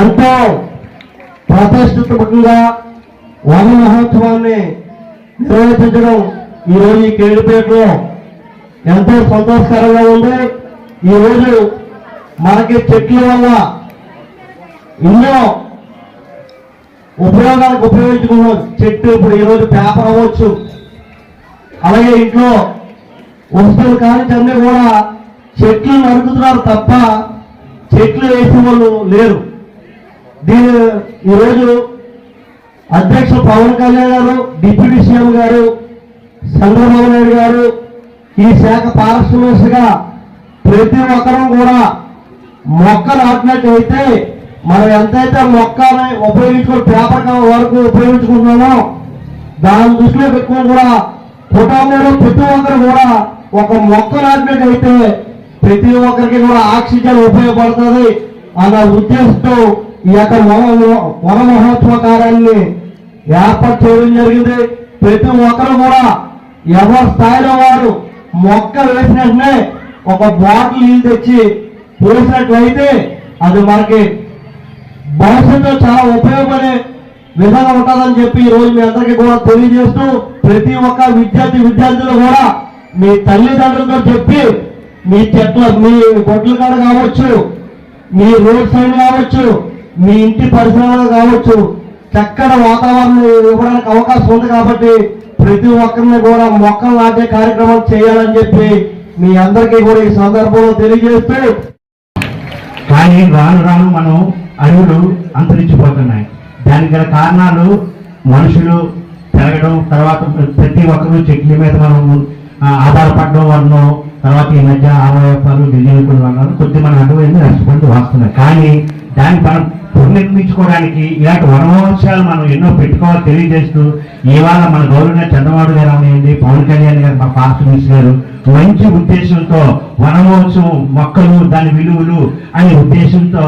ఎంతో ప్రతిష్ఠితంగా వన మహోత్సవాన్ని నిర్వహించడం ఈరోజు ఈ కేడుపేటలో ఎంతో సంతోషకరంగా ఉంది. ఈరోజు మనకి చెట్ల వల్ల ఎన్నో ఉపయోగాలకు ఉపయోగించుకున్నాం చెట్టు ఇప్పుడు ఈరోజు పేపర్ అవ్వచ్చు. అలాగే ఇంట్లో వస్తువులు కానీ అన్నీ కూడా చెట్లు నరుకుతున్నారు తప్ప చెట్లు వేసే వాళ్ళు లేరు. దీని ఈరోజు అధ్యక్షులు పవన్ కళ్యాణ్ గారు డిప్యూటీ సీఎం గారు చంద్రబాబు నాయుడు గారు ఈ శాఖ పారిశ్రామికగా ప్రతి ఒక్కరూ కూడా మొక్క నాటినట్టయితే మనం ఎంతైతే మొక్కని ఉపయోగించుకుని పేపర్ కవర్ వరకు ఉపయోగించుకుంటున్నామో దాని దృష్టిలో పెట్టుకుని కూడా కుటుంబంలో ప్రతి ఒక్కరు కూడా ఒక మొక్క నాటినట్టయితే ప్రతి ఒక్కరికి కూడా ఆక్సిజన్ ఉపయోగపడుతుంది అన్న ఉద్దేశంతో ఈ యొక్క వన మహోత్సవ కార్యాన్ని ఏర్పాటు చేయడం జరిగింది. ప్రతి ఒక్కరు కూడా ఎవరి స్థాయిలో వారు మొక్క వేసిన ఒక బాటిల్ నీళ్ళు తెచ్చి పోసినట్లయితే అది మనకి భవిష్యత్తులో చాలా ఉపయోగపడే విధంగా ఉంటుందని చెప్పి ఈరోజు రోజు మీ అందరికీ కూడా తెలియజేస్తూ ప్రతి ఒక్క విద్యార్థి విద్యార్థులు కూడా మీ తల్లిదండ్రులతో చెప్పి మీ చెట్ల మీ గొడ్ల కాడ కావచ్చు మీ రోడ్ సైడ్ కావచ్చు మీ ఇంటి పరిసరాలు కావచ్చు చక్కటి వాతావరణం ఇవ్వడానికి అవకాశం ఉంది కాబట్టి ప్రతి ఒక్కరిని కూడా మొక్కలు నాటే కార్యక్రమం చేయాలని చెప్పి మీ అందరికీ కూడా ఈ సందర్భంలో తెలియజేస్తూ కానీ రాను రాను మనం అడవులు అంతరించిపోతున్నాయి. దానికి గల కారణాలు మనుషులు పెరగడం తర్వాత ప్రతి ఒక్కరు చెట్ల మీద మనం ఆధారపడడం వలన తర్వాత ఈ మధ్య అవయవాలు గిరిజనుకుల వలన కొద్ది మన అడవులు నష్టపడి వస్తున్నాయి. కానీ దాన్ని మనం పునర్నిర్మించుకోవడానికి ఇలాంటి వనవంశాలు మనం ఎన్నో పెట్టుకోవాలి తెలియజేస్తూ ఇవాళ మన గౌరవ చంద్రబాబు గారు అవనివ్వండి పవన్ కళ్యాణ్ గారు మా పాస్టర్ మినిస్టర్ గారు మంచి ఉద్దేశంతో వనమహోత్సవం మొక్కలు దాని విలువలు అనే ఉద్దేశంతో